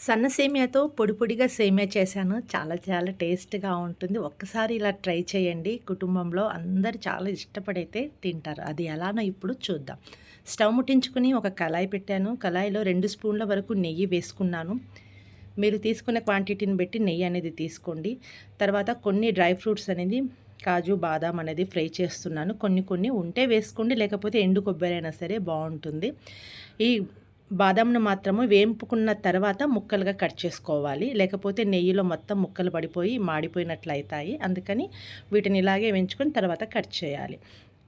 సన్న సేమియాతో పొడి పొడిగా సేమియా చేశాను. చాలా చాలా టేస్ట్గా ఉంటుంది. ఒక్కసారి ఇలా ట్రై చేయండి. కుటుంబంలో అందరు చాలా ఇష్టపడైతే తింటారు. అది ఎలానో ఇప్పుడు చూద్దాం. స్టవ్ ముట్టించుకుని ఒక కళాయి పెట్టాను. కళాయిలో రెండు స్పూన్ల వరకు నెయ్యి వేసుకున్నాను. మీరు తీసుకున్న క్వాంటిటీని బట్టి నెయ్యి అనేది తీసుకోండి. తర్వాత కొన్ని డ్రై ఫ్రూట్స్ అనేది కాజు బాదాం అనేది ఫ్రై చేస్తున్నాను. కొన్ని కొన్ని ఉంటే వేసుకోండి. లేకపోతే ఎండు కొబ్బరి అయినా సరే బాగుంటుంది. ఈ బాదంను మాత్రము వేంపుకున్న తర్వాత ముక్కలుగా కట్ చేసుకోవాలి. లేకపోతే నెయ్యిలో మొత్తం ముక్కలు పడిపోయి మాడిపోయినట్లు అవుతాయి అందుకని వీటిని ఇలాగే వేయించుకొని తర్వాత కట్ చేయాలి.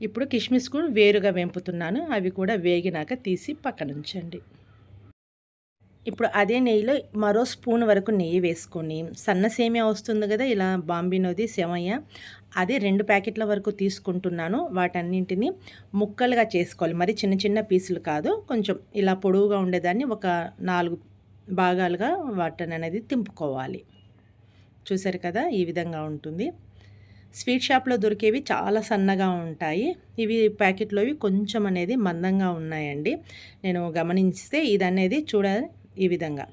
ఇప్పుడు కిస్మిస్ కూడా వేరుగా వేంపుతున్నాను. అవి కూడా వేగినాక తీసి పక్కనుంచండి. ఇప్పుడు అదే నెయ్యిలో మరో స్పూన్ వరకు నెయ్యి వేసుకొని సన్న సేమియా వస్తుంది కదా ఇలా బాంబినోది సెవయ్య అదే రెండు ప్యాకెట్ల వరకు తీసుకుంటున్నాను. వాటన్నింటిని ముక్కలుగా చేసుకోవాలి. మరి చిన్న చిన్న పీసులు కాదు కొంచెం ఇలా పొడవుగా ఉండేదాన్ని ఒక నాలుగు భాగాలుగా వాటిని అనేది తింపుకోవాలి. చూసారు కదా ఈ విధంగా ఉంటుంది. స్వీట్ షాప్లో దొరికేవి చాలా సన్నగా ఉంటాయి. ఇవి ప్యాకెట్లోవి కొంచెం అనేది మందంగా ఉన్నాయండి. నేను గమనిస్తే ఇది అనేది చూడ ఈ విధంగా.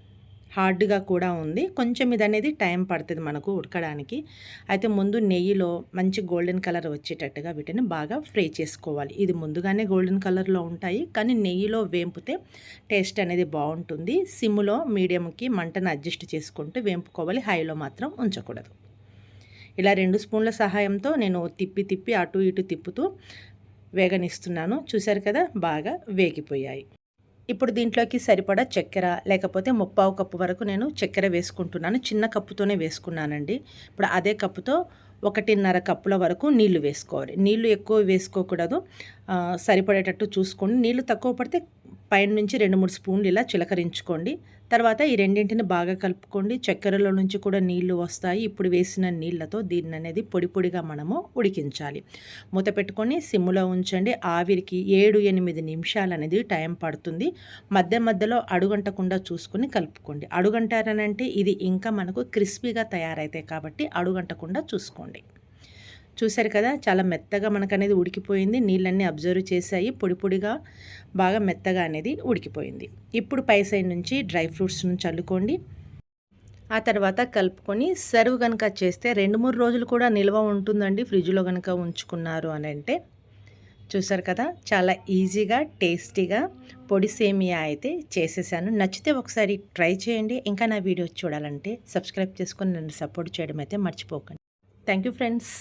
హార్డ్గా కూడా ఉంది. కొంచెం ఇది అనేది టైం పడుతుంది మనకు ఉడకడానికి. అయితే ముందు నెయ్యిలో మంచి గోల్డెన్ కలర్ వచ్చేటట్టుగా వీటిని బాగా ఫ్రై చేసుకోవాలి. ఇది ముందుగానే గోల్డెన్ కలర్లో ఉంటాయి. కానీ నెయ్యిలో వేంపితే టేస్ట్ అనేది బాగుంటుంది. సిమ్లో మీడియంకి మంటను అడ్జస్ట్ చేసుకుంటూ వేంపుకోవాలి. హైలో మాత్రం ఉంచకూడదు. ఇలా రెండు స్పూన్ల సహాయంతో నేను తిప్పి తిప్పి అటు ఇటు తిప్పుతూ వేగనిస్తున్నాను. చూశారు కదా? బాగా వేగిపోయాయి. ఇప్పుడు దీంట్లోకి సరిపడా చక్కెర లేకపోతే ముప్పావు కప్పు వరకు నేను చక్కెర వేసుకుంటున్నాను. చిన్న కప్పుతోనే వేసుకున్నానండి. ఇప్పుడు అదే కప్పుతో ఒకటిన్నర కప్పుల వరకు నీళ్ళు వేసుకోవాలి. నీళ్ళు ఎక్కువ వేసుకోకూడదు. సరిపడేటట్టు చూసుకోండి. నీళ్ళు తక్కువ పడితే పైన నుంచి రెండు మూడు స్పూన్లు ఇలా చిలకరించుకోండి. తర్వాత ఈ రెండింటిని బాగా కలుపుకోండి. చక్కెరలో నుంచి కూడా నీళ్ళు వస్తాయి. ఇప్పుడు వేసిన నీళ్ళతో దీన్ని అనేది పొడి పొడిగా మనము ఉడికించాలి. మూత పెట్టుకొని సిమ్లో ఉంచండి. ఆవిరికి ఏడు ఎనిమిది నిమిషాలు అనేది టైం పడుతుంది. మధ్య మధ్యలో అడుగంటకుండా చూసుకుని కలుపుకోండి. అడుగంటారనంటే ఇది ఇంకా మనకు క్రిస్పీగా తయారైతాయి కాబట్టి అడుగంటకుండా చూసుకోండి. చూశారు కదా చాలా మెత్తగా మనకు అనేది ఉడికిపోయింది. నీళ్ళన్నీ అబ్జర్వ్ చేశాయి. పొడి పొడిగా బాగా మెత్తగా అనేది ఉడికిపోయింది. ఇప్పుడు పై సైడ్ నుంచి డ్రై ఫ్రూట్స్ నుంచి చల్లుకోండి. ఆ తర్వాత కలుపుకొని సర్వ్ కనుక చేస్తే రెండు మూడు రోజులు కూడా నిల్వ ఉంటుందండి ఫ్రిడ్జ్లో కనుక ఉంచుకున్నారు అని అంటే. చూసారు కదా చాలా ఈజీగా టేస్టీగా పొడి సేమియా అయితే చేసేసాను. నచ్చితే ఒకసారి ట్రై చేయండి. ఇంకా నా వీడియోస్ చూడాలంటే సబ్స్క్రైబ్ చేసుకొని నన్ను సపోర్ట్ చేయడం అయితే మర్చిపోకండి. Thank you friends.